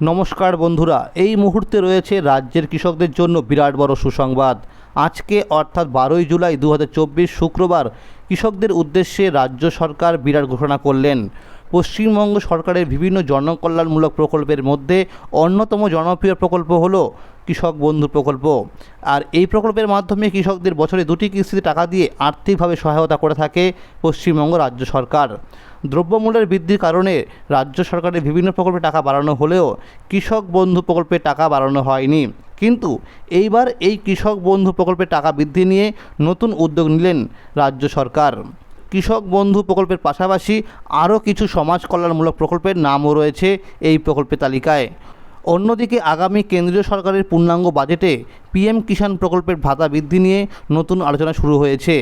নমস্কার বন্ধুরা, এই মুহূর্তে রয়েছে রাজ্যের কৃষকদের জন্য বিরাট বড় সুসংবাদ। আজকে অর্থাৎ বারোই জুলাই দু হাজার চব্বিশ শুক্রবার কৃষকদের উদ্দেশ্যে রাজ্য সরকার বিরাট ঘোষণা করলেন। পশ্চিমবঙ্গ সরকারের বিভিন্ন জনকল্যাণমূলক প্রকল্পের মধ্যে অন্যতম জনপ্রিয় প্রকল্প হলো কৃষক বন্ধু প্রকল্প। আর এই প্রকল্পের মাধ্যমে কৃষকদের বছরে দুটি কিস্তিতে টাকা দিয়ে আর্থিকভাবে সহায়তা করে থাকে পশ্চিমবঙ্গ রাজ্য সরকার। দ্রব্যমূল্যের বৃদ্ধির কারণে রাজ্য সরকারের বিভিন্ন প্রকল্পে টাকা বাড়ানো হলেও কৃষক বন্ধু প্রকল্পে টাকা বাড়ানো হয়নি। কিন্তু এইবার এই কৃষক বন্ধু প্রকল্পের টাকা বৃদ্ধি নিয়ে নতুন উদ্যোগ নিলেন রাজ্য সরকার। কৃষক বন্ধু প্রকল্পের পাশাপাশি আরও কিছু সমাজ কল্যাণমূলক প্রকল্পের নামও রয়েছে এই প্রকল্পের তালিকায়। অন্যদিকে আগামী কেন্দ্রীয় সরকারের পূর্ণাঙ্গ বাজেটে পিএম কিষাণ প্রকল্পের ভাতা বৃদ্ধি নিয়ে নতুন আলোচনা শুরু হয়েছে।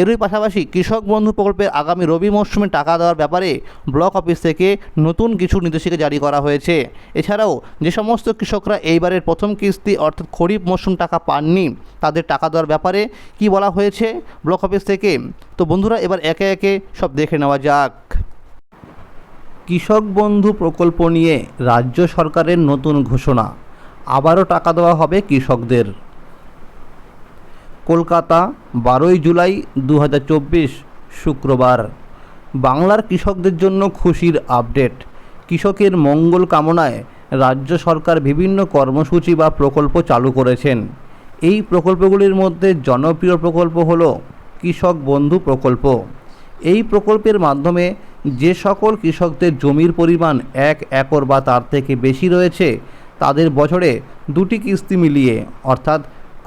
এরই পাশাপাশি কৃষক বন্ধু প্রকল্পের আগামী রবি মরশুমে টাকা দেওয়ার ব্যাপারে ব্লক অফিস থেকে নতুন কিছু নির্দেশিকা জারি করা হয়েছে। এছাড়াও যে সমস্ত কৃষকরা এইবারের প্রথম কিস্তি অর্থাৎ খরিফ মরশুম টাকা পাননি, তাদের টাকা দেওয়ার ব্যাপারে কি বলা হয়েছে ব্লক অফিস থেকে? তো বন্ধুরা, এবার একে একে সব দেখে নেওয়া যাক। কৃষক বন্ধু প্রকল্প নিয়ে রাজ্য সরকারের নতুন ঘোষণা। আবারও টাকা দেওয়া হবে কৃষকদের। কলকাতা, বারোই জুলাই দু হাজার চব্বিশ, শুক্রবার। বাংলার কৃষকদের জন্য খুশির আপডেট। কৃষকের মঙ্গল কামনায় রাজ্য সরকার বিভিন্ন কর্মসূচি বা প্রকল্প চালু করেছেন। এই প্রকল্পগুলির মধ্যে জনপ্রিয় প্রকল্প হল কৃষক বন্ধু প্রকল্প। এই প্রকল্পের মাধ্যমে যে সকল কৃষকদের জমির পরিমাণ এক একর বা তার থেকে বেশি রয়েছে, তাদের বছরে দুটি কিস্তি মিলিয়ে, অর্থাৎ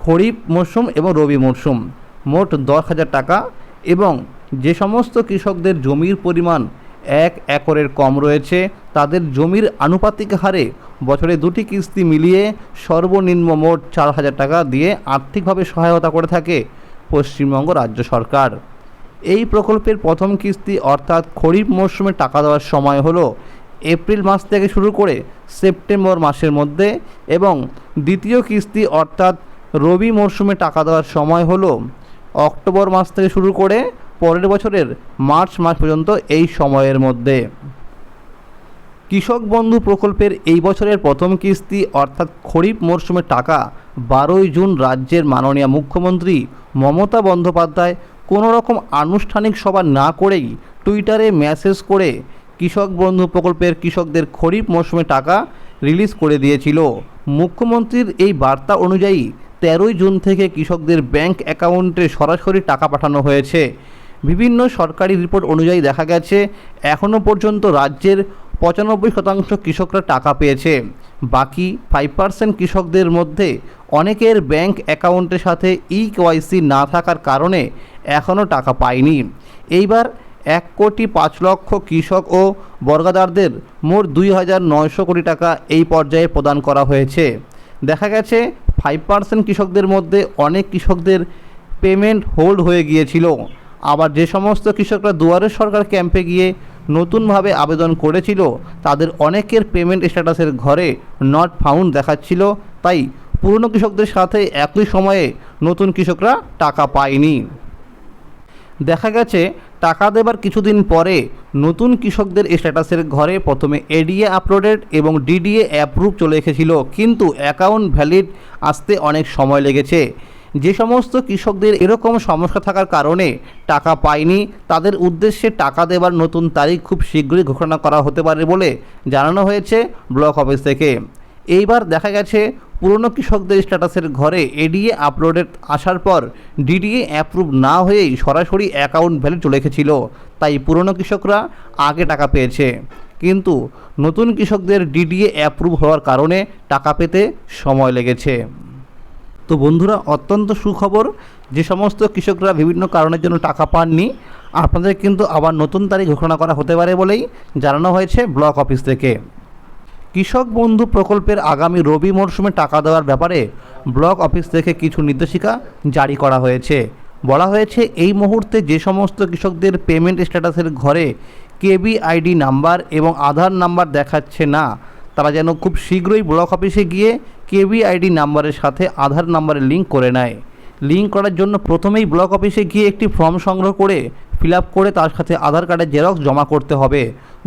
খরিফ মরশুম এবং রবি মরশুম মোট দশ হাজার টাকা এবং যে সমস্ত কৃষকদের জমির পরিমাণ এক একরের কম রয়েছে, তাদের জমির আনুপাতিক হারে বছরে দুটি কিস্তি মিলিয়ে সর্বনিম্ন মোট চার হাজার টাকা দিয়ে আর্থিকভাবে সহায়তা করে থাকে পশ্চিমবঙ্গ রাজ্য সরকার। এই প্রকল্পের প্রথম কিস্তি অর্থাৎ খরিফ মরশুমে টাকা দেওয়ার সময় হলো এপ্রিল মাস থেকে শুরু করে সেপ্টেম্বর মাসের মধ্যে এবং দ্বিতীয় কিস্তি অর্থাৎ রবি মরশুমে টাকা দেওয়ার সময় হলো অক্টোবর মাস থেকে শুরু করে পরের বছরের মার্চ মাস পর্যন্ত এই সময়ের মধ্যে। কৃষক বন্ধু প্রকল্পের এই বছরের প্রথম কিস্তি অর্থাৎ খরিফ মরশুমের টাকা বারোই জুন রাজ্যের মাননীয় মুখ্যমন্ত্রী মমতা বন্দ্যোপাধ্যায় কোনো রকম আনুষ্ঠানিক সভা না করেই টুইটারে মেসেজ করে কৃষক বন্ধু প্রকল্পের কৃষকদের খরিফ মরশুমে টাকা রিলিজ করে দিয়েছিল। মুখ্যমন্ত্রীর এই বার্তা অনুযায়ী তেরোই জুন থেকে কৃষকদের ব্যাংক অ্যাকাউন্টে সরাসরি টাকা পাঠানো হয়েছে। বিভিন্ন সরকারি রিপোর্ট অনুযায়ী দেখা গেছে এখনও পর্যন্ত রাজ্যের পঁচানব্বই শতাংশ কৃষকরা টাকা পেয়েছে। বাকি ফাইভ পার্সেন্ট কৃষকদের মধ্যে অনেকের ব্যাংক অ্যাকাউন্টের সাথে ই কেওয়াইসি না থাকার কারণে এখনও টাকা পায়নি। এইবার এক কোটি পাঁচ লক্ষ কৃষক ও বর্গাদারদের মোট দুই হাজার নয়শো কোটি টাকা এই পর্যায়ে প্রদান করা হয়েছে। দেখা গেছে, ফাইভ পার্সেন্ট কৃষকদের মধ্যে অনেক কৃষকদের পেমেন্ট হোল্ড হয়ে গিয়েছিল। আবার যে সমস্ত কৃষকরা দুয়ারে সরকার ক্যাম্পে গিয়ে নতুনভাবে আবেদন করেছিল, তাদের অনেকের পেমেন্ট স্ট্যাটাসের ঘরে নট ফাউন্ড দেখাচ্ছিল। তাই পুরনো কৃষকদের সাথে একই সময়ে নতুন কৃষকরা টাকা পায়নি। দেখা গেছে, টাকা দেবার কিছুদিন পরে নতুন কৃষকদের স্ট্যাটাসের ঘরে প্রথমে এডিএ আপলোডেড এবং ডিডিএ অ্যাপ্রুভ চলে এসেছিল, কিন্তু অ্যাকাউন্ট ভ্যালিড আসতে অনেক সময় লেগেছে। যে সমস্ত কৃষকদের এরকম সমস্যা থাকার কারণে টাকা পায়নি, তাদের উদ্দেশ্যে টাকা দেবার নতুন তারিখ খুব শীঘ্রই ঘোষণা করা হতে পারে বলে জানানো হয়েছে ব্লক অফিস থেকে। এইবার দেখা গেছে পুরনো কৃষকদের স্ট্যাটাসের ঘরে এডিএ আপলোডেড আসার পর ডিডিএ অ্যাপ্রুভ না হয়েই সরাসরি অ্যাকাউন্ট ভ্যালু চলে এসেছিল। তাই পুরনো কৃষকরা আগে টাকা পেয়েছে। কিন্তু নতুন কৃষকদের ডিডিএ অ্যাপ্রুভ হওয়ার কারণে টাকা পেতে সময় লেগেছে। তো বন্ধুরা, অত্যন্ত সুখবর, যে সমস্ত কৃষকরা বিভিন্ন কারণের জন্য টাকা পাননি, আপনাদের কিন্তু আবার নতুন তারিখ ঘোষণা করা হতে পারে বলেই জানানো হয়েছে ব্লক অফিস থেকে। কৃষক বন্ধু প্রকল্পের আগামী রবি মরশুমে টাকা দেওয়ার ব্যাপারে ব্লক অফিস থেকে কিছু নির্দেশিকা জারি করা হয়েছে। বলা হয়েছে, এই মুহূর্তে যে সমস্ত কৃষকদের পেমেন্ট স্ট্যাটাসের ঘরে কেবি আইডি নাম্বার এবং আধার নাম্বার দেখাচ্ছে না, তারা যেন খুব শীঘ্রই ব্লক অফিসে গিয়ে কেবি আইডি নাম্বারের সাথে আধার নাম্বারের লিঙ্ক করে নেয়। লিঙ্ক করার জন্য প্রথমেই ব্লক অফিসে গিয়ে একটি ফর্ম সংগ্রহ করে ফিল করে তার সাথে আধার কার্ডের জেরক্স জমা করতে হবে।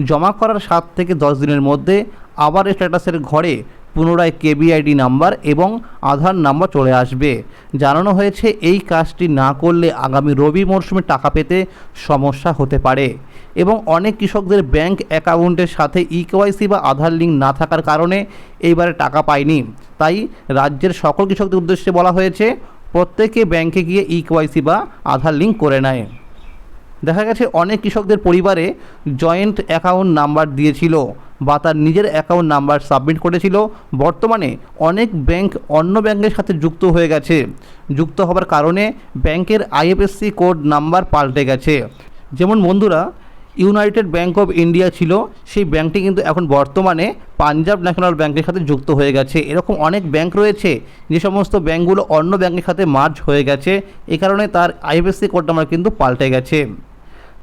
জমা করার সাত থেকে দশ দিনের মধ্যে আবার স্ট্যাটাসের ঘরে পুনরায় কেবিআইডি নাম্বার এবং আধার নাম্বার চলে আসবে। জানানো হয়েছে, এই কাজটি না করলে আগামী রবি মরশুমে টাকা পেতে সমস্যা হতে পারে। এবং অনেক কৃষকদের ব্যাংক অ্যাকাউন্টের সাথে ইকেওয়াইসি বা আধার লিঙ্ক না থাকার কারণে এইবারে টাকা পায়নি। তাই রাজ্যের সকল কৃষকদের উদ্দেশ্যে বলা হয়েছে, প্রত্যেকে ব্যাংকে গিয়ে ইকেওয়াইসি বা আধার লিঙ্ক করে নেয়। দেখা গেছে, অনেক কৃষকদের পরিবারে জয়েন্ট অ্যাকাউন্ট নাম্বার দিয়েছিল। বা তার নিজের অ্যাকাউন্ট নাম্বার সাবমিট করেছিল। বর্তমানে অনেক ব্যাংক অন্য ব্যাংকের সাথে যুক্ত হয়ে গেছে। যুক্ত হবার কারণে ব্যাংকের আইএফএসসি কোড নাম্বার পাল্টে গেছে। যেমন বন্ধুরা ইউনাইটেড ব্যাংক অফ ইন্ডিয়া ছিল, সেই ব্যাংকটি কিন্তু এখন বর্তমানে পাঞ্জাব ন্যাশনাল ব্যাংকের সাথে যুক্ত হয়ে গেছে। এরকম অনেক ব্যাংক রয়েছে, যে সমস্ত ব্যাংকগুলো অন্য ব্যাংকের সাথে মার্জ হয়ে গেছে। এ কারণে তার আইএফএসসি কোড নাম্বার কিন্তু পাল্টে গেছে।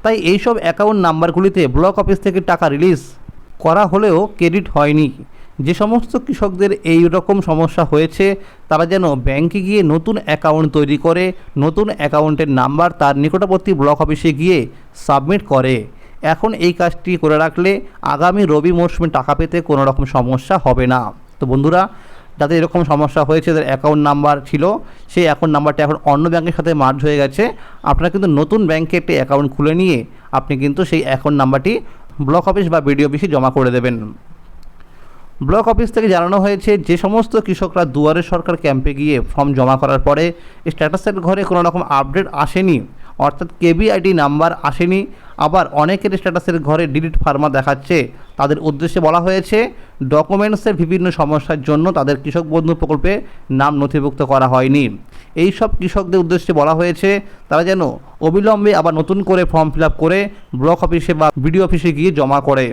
তাই এইসব অ্যাকাউন্ট নাম্বারগুলিতে ব্লক অফিস থেকে টাকা রিলিজ করা হলেও ক্রেডিট হয়নি। যে সমস্ত কৃষকদের এই রকম সমস্যা হয়েছে, তারা যেন ব্যাংকে গিয়ে নতুন অ্যাকাউন্ট তৈরি করে, নতুন অ্যাকাউন্টের নাম্বার তার নিকটবর্তী ব্লক অফিসে গিয়ে সাবমিট করে। এখন এই কাজটি করে রাখলে আগামী রবি মরশুমে টাকা পেতে কোনো রকম সমস্যা হবে না। তো বন্ধুরা, যাদের এরকম সমস্যা হয়েছে, যাদের অ্যাকাউন্ট নাম্বার ছিল, সেই অ্যাকাউন্ট নাম্বারটা এখন অন্য ব্যাংকের সাথে মার্জ হয়ে গেছে। আপনারা কিন্তু নতুন ব্যাংকে একটি অ্যাকাউন্ট খুলে নিয়ে আপনি কিন্তু সেই অ্যাকাউন্ট নাম্বারটি ব্লক অফিস বা বিডিও অফিসে জমা করে দেবেন। ব্লক অফিস থেকে জানানো হয়েছে, যে সমস্ত কৃষকরা দুয়ারে সরকার ক্যাম্পে গিয়ে ফর্ম জমা করার পরে স্ট্যাটাসের ঘরে কোনো রকম আপডেট আসেনি, অর্থাৎ কেবিআইডি নাম্বার আসেনি। আবার অনেকের স্ট্যাটাসের ঘরে ডিলিট ফার্মা দেখাচ্ছে। তাদের উদ্দেশ্যে বলা হয়েছে ডকুমেন্টসের বিভিন্ন সমস্যার জন্য তাদের কৃষক বন্ধু প্রকল্পে নাম নথিভুক্ত করা হয়নি। এই সব কৃষকদের উদ্দেশ্যে বলা হয়েছে, তারা যেন অবিলম্বে আবার নতুন করে ফর্ম ফিল করে ব্লক অফিসে বা বিডিও অফিসে গিয়ে জমা করে।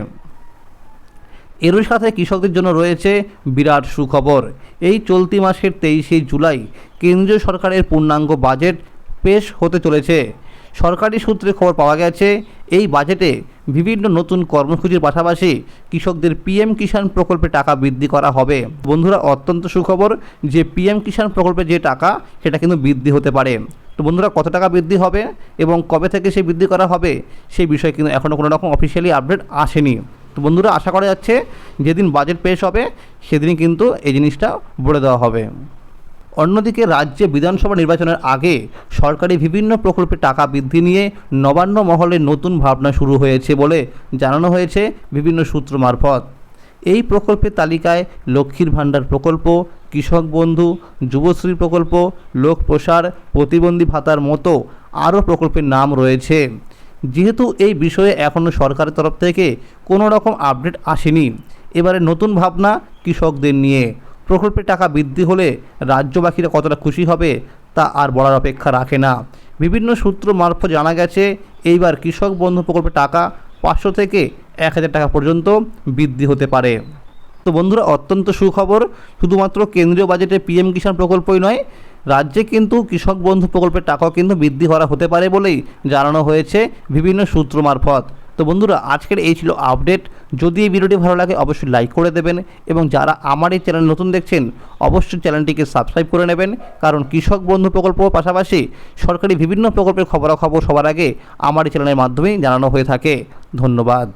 এরই সাথে কৃষকদের জন্য রয়েছে বিরাট সুখবর। এই চলতি মাসের তেইশে জুলাই কেন্দ্রীয় সরকারের পূর্ণাঙ্গ বাজেট পেশ হতে চলেছে। সরকারি সূত্রে খবর পাওয়া গেছে, এই বাজেটে বিভিন্ন নতুন কর্মসূচির পাশাপাশি কৃষকদের পিএম কিষাণ প্রকল্পে টাকা বৃদ্ধি করা হবে। বন্ধুরা, অত্যন্ত সুখবর যে পিএম কিষাণ প্রকল্পে যে টাকা, সেটা কিন্তু বৃদ্ধি হতে পারে। তো বন্ধুরা, কত টাকা বৃদ্ধি হবে এবং কবে থেকে সেই বৃদ্ধি করা হবে সেই বিষয়ে কিন্তু এখনও কোনো রকম অফিসিয়ালি আপডেট আসেনি। তো বন্ধুরা, আশা করা যাচ্ছে, যেদিন বাজেট পেশ হবে, সেদিনই কিন্তু এই জিনিসটা বলে দেওয়া হবে। অন্যদিকে রাজ্যে বিধানসভা নির্বাচনের আগে সরকারি বিভিন্ন প্রকল্পে টাকা বৃদ্ধি নিয়ে নবান্ন মহলে নতুন ভাবনা শুরু হয়েছে বলে জানানো হয়েছে বিভিন্ন সূত্র মারফত। এই প্রকল্পের তালিকায় লক্ষ্মীর ভাণ্ডার প্রকল্প, কৃষক বন্ধু, যুবশ্রী প্রকল্প, লোক প্রসার, প্রতিবন্ধী ভাতার মতো আরও প্রকল্পের নাম রয়েছে। যেহেতু এই বিষয়ে এখনও সরকারের তরফ থেকে কোনো রকম আপডেট আসেনি, এবারে নতুন ভাবনা কৃষকদের নিয়ে। প্রকল্পের টাকা বৃদ্ধি হলে রাজ্যবাসীরা কতটা খুশি হবে তা আর বলার অপেক্ষা রাখে না। বিভিন্ন সূত্র মারফত জানা গেছে, এইবার কৃষক বন্ধু প্রকল্পের টাকা পাঁচশো থেকে এক হাজার টাকা পর্যন্ত বৃদ্ধি হতে পারে। তো বন্ধুরা, অত্যন্ত সুখবর, শুধুমাত্র কেন্দ্রীয় বাজেটে পিএম কিষাণ প্রকল্পই নয়, রাজ্যে কিন্তু কৃষক বন্ধু প্রকল্পের টাকাও কিন্তু বৃদ্ধি করা হতে পারে বলেই জানানো হয়েছে বিভিন্ন সূত্র মারফত। তো বন্ধুরা, আজকের এই ছিল আপডেট। যদি এই ভিডিওটি ভালো লাগে, অবশ্যই লাইক করে দেবেন এবং যারা আমার এই চ্যানেল নতুন দেখছেন, অবশ্যই চ্যানেলটিকে সাবস্ক্রাইব করে নেবেন। কারণ কৃষক বন্ধু প্রকল্প পাশাপাশি সরকারি বিভিন্ন প্রকল্পের খবরাখবর সবার আগে আমার এই চ্যানেলের মাধ্যমেই জানানো হয়ে থাকে। ধন্যবাদ।